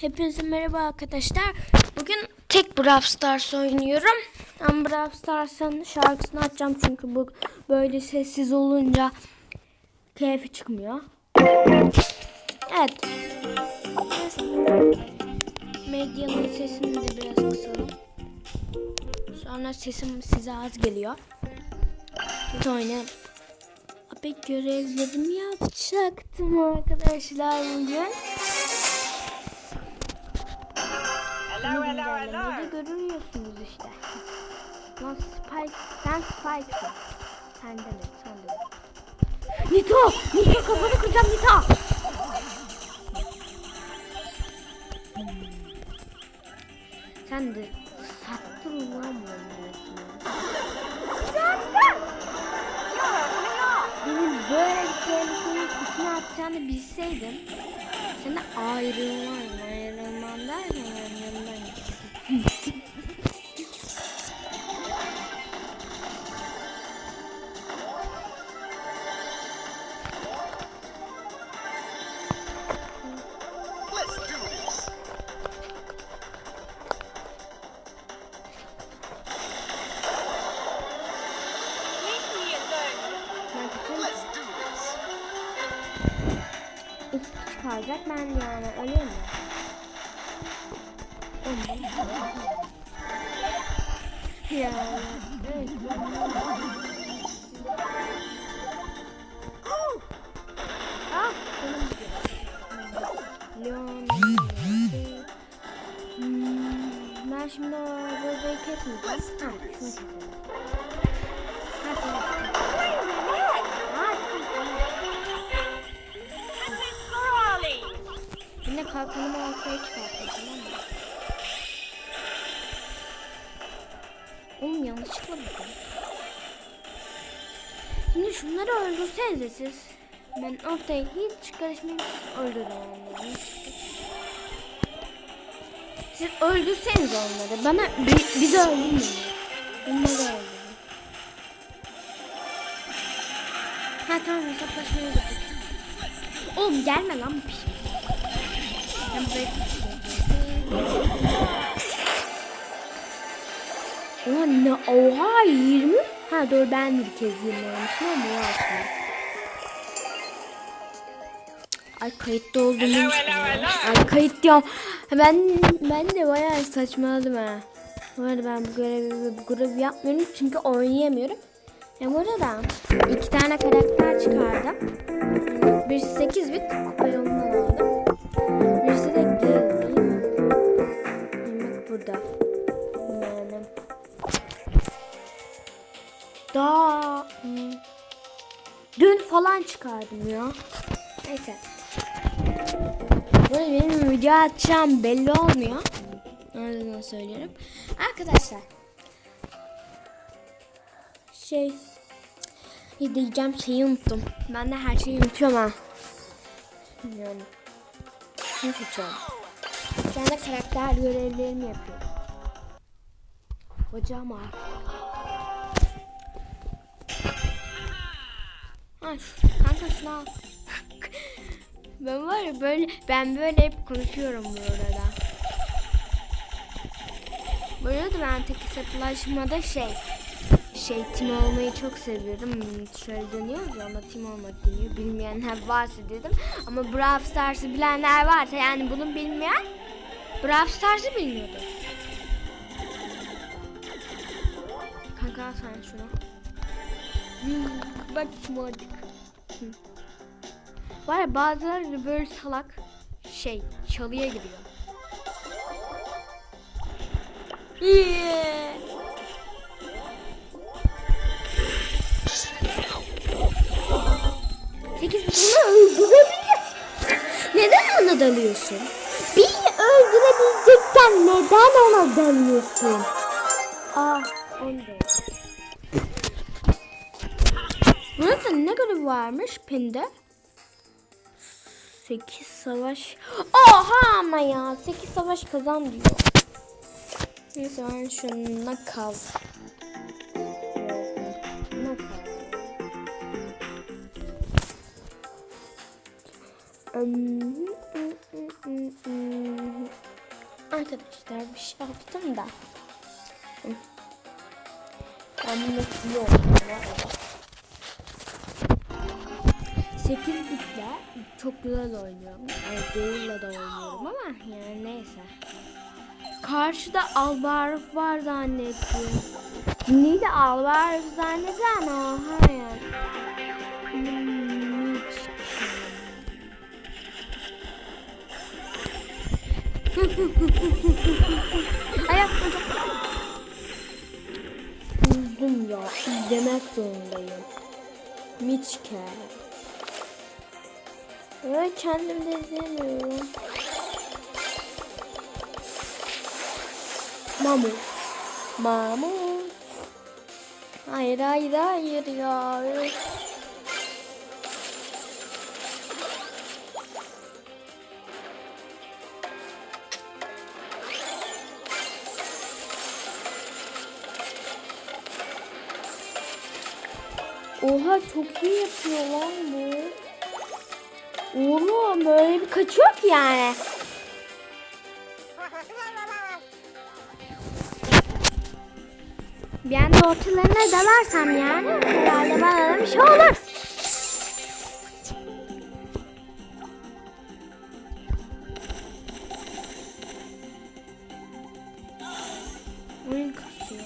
Hepinize merhaba arkadaşlar. Bugün tek Brawl Stars oynuyorum. Ben Brawl Stars'ın şarkısını açacağım çünkü bu böyle sessiz olunca keyfi çıkmıyor. Evet. Medyanın sesini de biraz kısalım. Sonra sesim size az geliyor. Hadi oynayalım. Abi görevlerimi yapacaktım arkadaşlar bugün. Hello, hello, Güncellemeyi hello. de görüyorsunuz işte. Lan Spike, sen Spike'sın. Sen de mi? Sen de mi? Nito! Nito kafanı kıracağım Nito! Sen de sattın lan bunu. Benim böyle bir tehlikenin içine atacağını bilseydim sana ayrılmam, bozayı kesmeyeceğim. Ha, şunu Coralie. Yine kalkanımı ortaya. Şimdi şunları öldürsenize siz. Ben ortaya hiç karışmayayım siz öldürün onları. Siz öldürseniz onları. Bana bi- bizi öldürmeyin. Bunları öldürün. Ha tamam hesaplaşmaya gittik. Oğlum gelme lan bu piş. Ben buraya Oha ne oha 20 Ha dur ben bir kez 20 olmuşum ama bu aslında. Ay kayıtta olduğumu. Ay kayıt diyorum. Ben ben de bayağı saçmaladım ha. Bu arada ben bu görevi bu görevi yapmıyorum çünkü oynayamıyorum. Ya burada iki tane karakter çıkardım. Birisi 8 bit kupayı ondan aldım. Birisi de mi? Bak burada. Yani. Daha dün falan çıkardım ya. Neyse. Böyle benim video atacağım belli olmuyor. Yüzden söylüyorum. Arkadaşlar. Şey. Diyeceğim şeyi unuttum. Ben de her şeyi unutuyorum ha. Yani. Şunu seçiyorum. Şu karakter görevlerimi yapıyorum. Bacağım ağrıyor. Ha, kanka şunu al. Ben var ya böyle ben böyle hep konuşuyorum bu arada. Bu arada ben tek hesaplaşmada şey şey tim olmayı çok seviyorum. Şöyle dönüyoruz ya ona tim olmak deniyor. Bilmeyenler varsa dedim. Ama Brawl Stars'ı bilenler varsa yani bunu bilmeyen Brawl Stars'ı bilmiyordu. Kanka sen şunu. Hmm, bak şımardık. Var ya bazıları böyle salak şey çalıya giriyor. Sekiz bunu öldürebiliyor. Neden ona dalıyorsun? Bir öldürebilecekken neden ona dalıyorsun? Aa, onu da. Ne görevi varmış pinde? 8 savaş. Oha ama ya 8 savaş kazan diyor. Neyse ben şununla kal. Arkadaşlar bir şey yaptım da. Ben iyi oldum bu arada. 8 bitle çok güzel oynuyorum. Yani Gale'la da oynuyorum ama yani neyse. Karşıda Albarf var zannettim. Neydi Albarf zanneden oha yani. Hmm. Ayak Üzüldüm ya. İzlemek zorundayım. Miçke. Ve kendim de izleyemiyorum. Mamut. Mamut. Hayır hayır hayır ya. Oha çok iyi yapıyor lan bu. Oğlum böyle bir kaçıyor ki yani. Bir anda ortalarına dalarsam yani herhalde bana bir şey olur. Oyun kasıyor.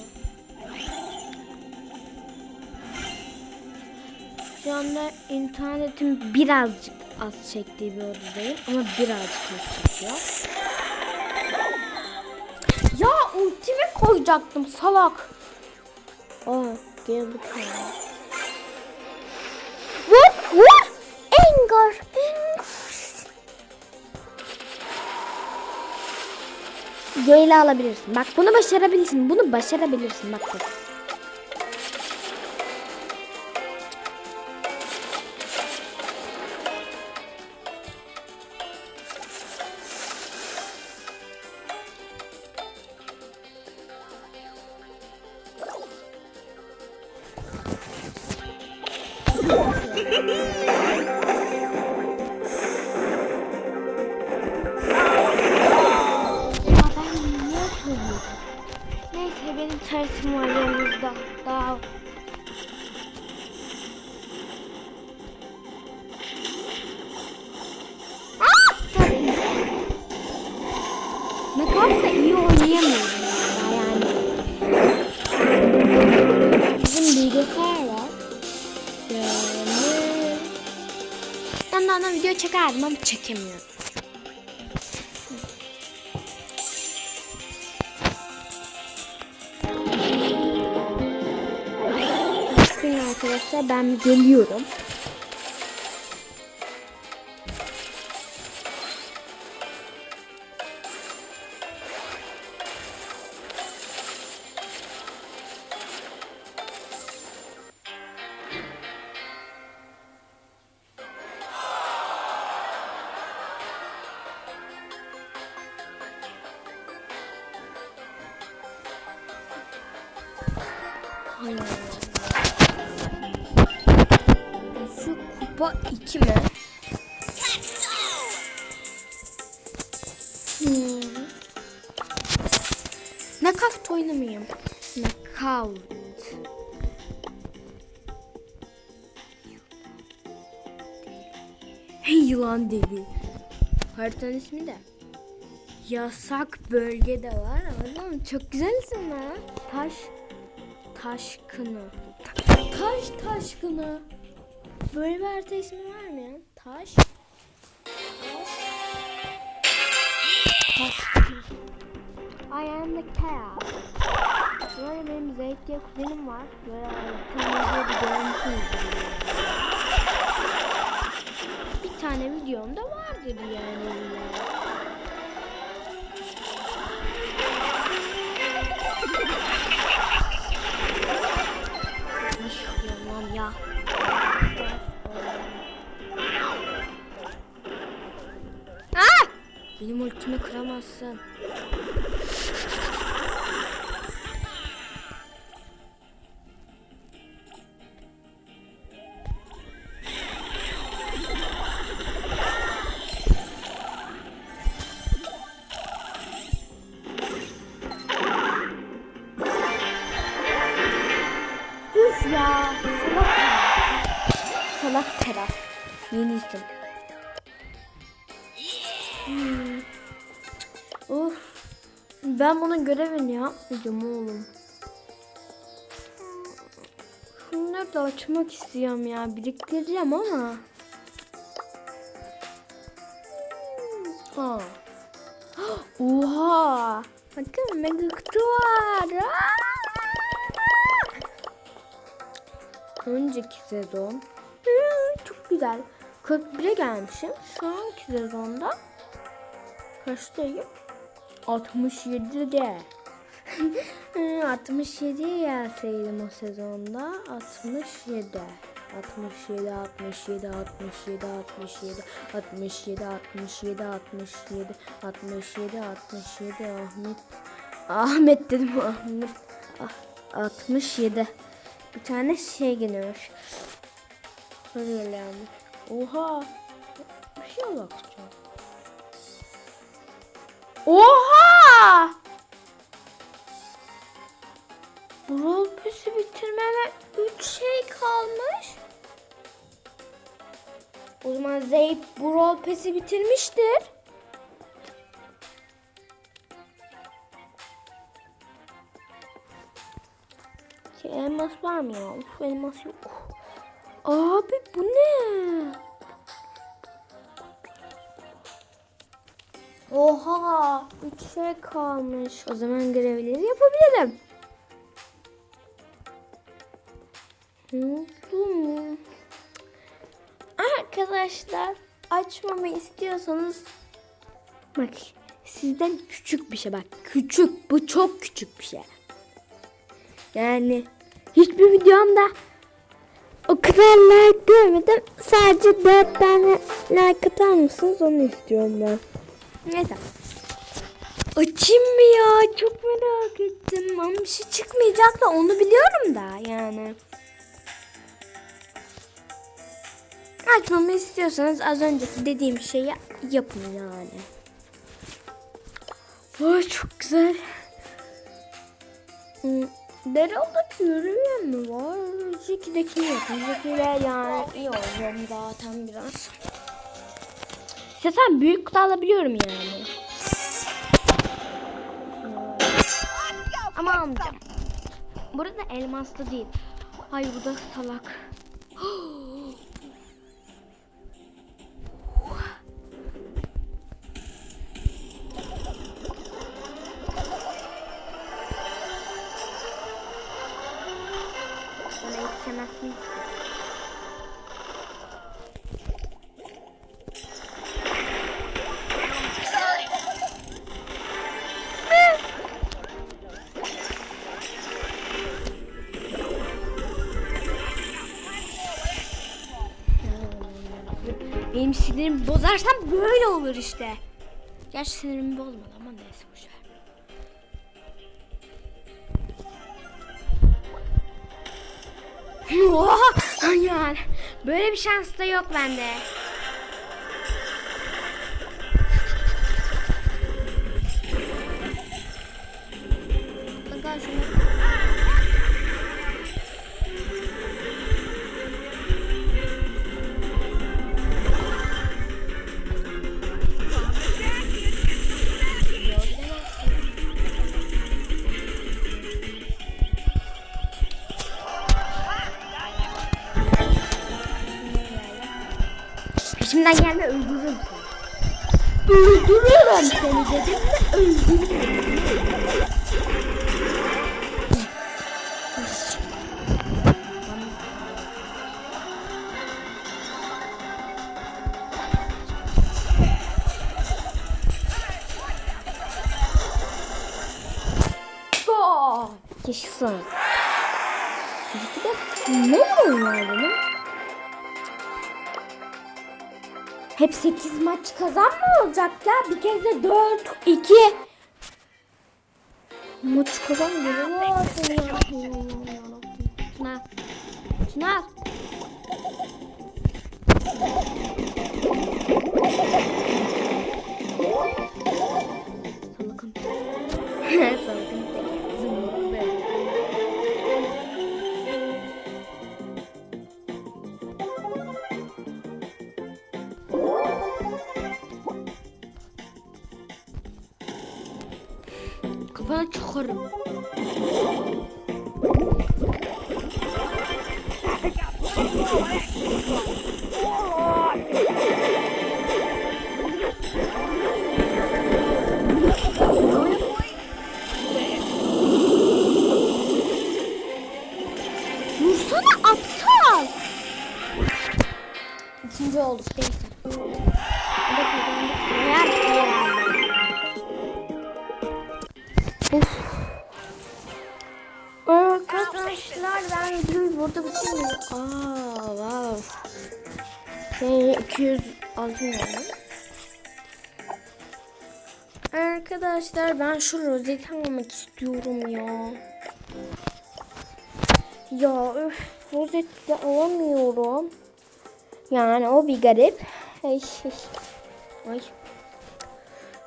Şu anda internetim birazcık az çektiği bir odadayım ama birazcık az çekiyor. Ya ultimi koyacaktım salak. Aa geldik ya. Vur vur. Engar. Engar. Gale alabilirsin. Bak bunu başarabilirsin. Bunu başarabilirsin. Bak bak. Hee Bakın arkadaşlar ben geliyorum. Şu kupa 2 mi? Hmm. Knockout oynamayayım. Knockout. Hey yılan deli. Haritanın ismi de. Yasak bölgede var ama çok güzel isim ha. Taş Taşkını. Taş taşkını. Böyle bir harita ismi var mı ya? Taş. Taşkını. I am the cat. Böyle benim Zeyt diye kuzenim var. Böyle haritamızda bir görmüşsünüzdür. Bir tane videomda vardır yani. Lan ya? Ah! Benim ultimi kıramazsın. Ben bunun görevini yapmayacağım oğlum. Şunları da açmak istiyorum ya. Biriktireceğim ama. Ha. Oha. Bakın mega kutu var. Aa! Önceki sezon. Çok güzel. 41'e gelmişim. Şu anki sezonda kaçtayım? 67'de. Hı, 67'ye gelseydim o sezonda 67 67 67 67 67 67 67 67 67 67 Ahmet. Ahmet dedim Ahmet. Ah, 67 bir tane şey geliyor. Böyle Oha. Bir şey bakacağım Oha! Brawl Pass'i bitirmeme 3 şey kalmış. O zaman Zeyp Brawl Pass'i bitirmiştir. Şey, elmas var mı ya? Uf, elmas yok. Abi bu ne? Oha! Üç şey kalmış. O zaman görevleri yapabilirim. Hmm. Arkadaşlar açmamı istiyorsanız bak sizden küçük bir şey bak küçük bu çok küçük bir şey. Yani hiçbir videomda o kadar like görmedim. Sadece 4 tane like atar mısınız onu istiyorum ben. Neyse. Açayım mı ya? Çok merak ettim. Ama bir şey çıkmayacak da onu biliyorum da yani. Açmamı istiyorsanız az önceki dediğim şeyi yapın yani. Vay çok güzel. Hmm, Dereoldaki yürüyen mi var? Zeki'dekini yapın. Zeki'yle yani iyi olacağım zaten biraz. İstersen büyük kutu alabiliyorum yani. Ama almayacağım. Burada elmaslı değil. Ay bu da salak. Bana yetişemezsiniz. Benim sinirimi bozarsam böyle olur işte. Gerçi sinirimi bozmadı ama neyse boşver. Oha! Yani böyle bir şans da yok bende. Kanka şunu... Peşimden gelme öldürürüm seni. Öldürürüm seni dedim de öldürürüm. Hep 8 maç kazan mı olacak ya? Bir kez de 4, 2. Maç kazan geliyor. Çınar. Çınar. Oh, my God. Yani. Arkadaşlar ben şu rozeti almak istiyorum ya. Ya öf rozeti de alamıyorum. Yani o bir garip. Ay, ay. Ay.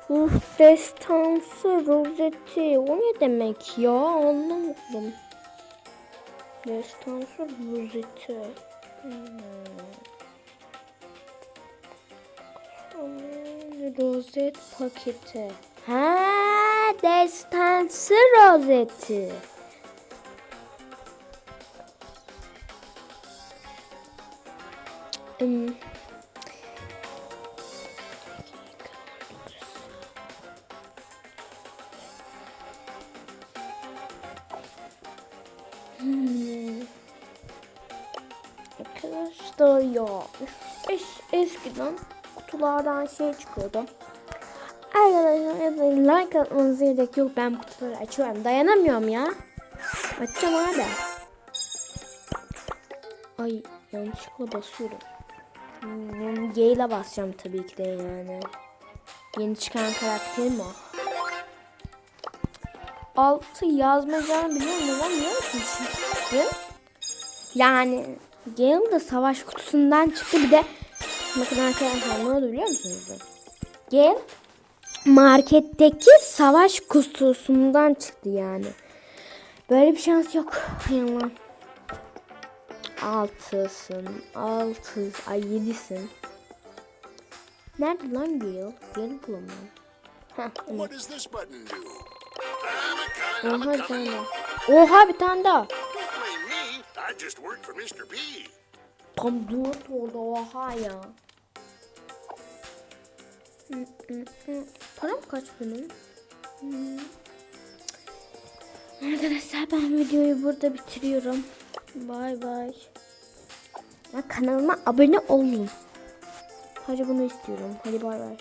Uf destansı rozeti. O ne demek ya? Anlamadım. Destansı rozeti. Hmm. Rozet paketi. Ha, destansı rozeti. Hmm. Hmm. Arkadaşlar ya es, eskiden kutulardan şey çıkıyordu. Arkadaşlar like atmanıza gerek yok. Ben kutuları açıyorum. Dayanamıyorum ya. Açacağım abi. Ay yanlışlıkla basıyorum. Hmm, G ile basacağım tabii ki de yani. Yeni çıkan karakterim o. Altı yazmayacağını biliyor musun? Biliyor musun? Yani Gale da savaş kutusundan çıktı bir de bakın arkadaşlar ne oldu biliyor musunuz? Gale marketteki savaş kutusundan çıktı yani. Böyle bir şans yok. Yalan. Altısın. Altı. Ay yedisin. Nerede lan Gale? Gale bulamıyorum. Heh, Oha bir tane daha. Oha bir tane daha. Tam dört oldu oha ya. Param kaç benim? Hı. Arkadaşlar ben videoyu burada bitiriyorum. Bay bay. Kanalıma abone olun. Hadi bunu istiyorum. Hadi bay bay.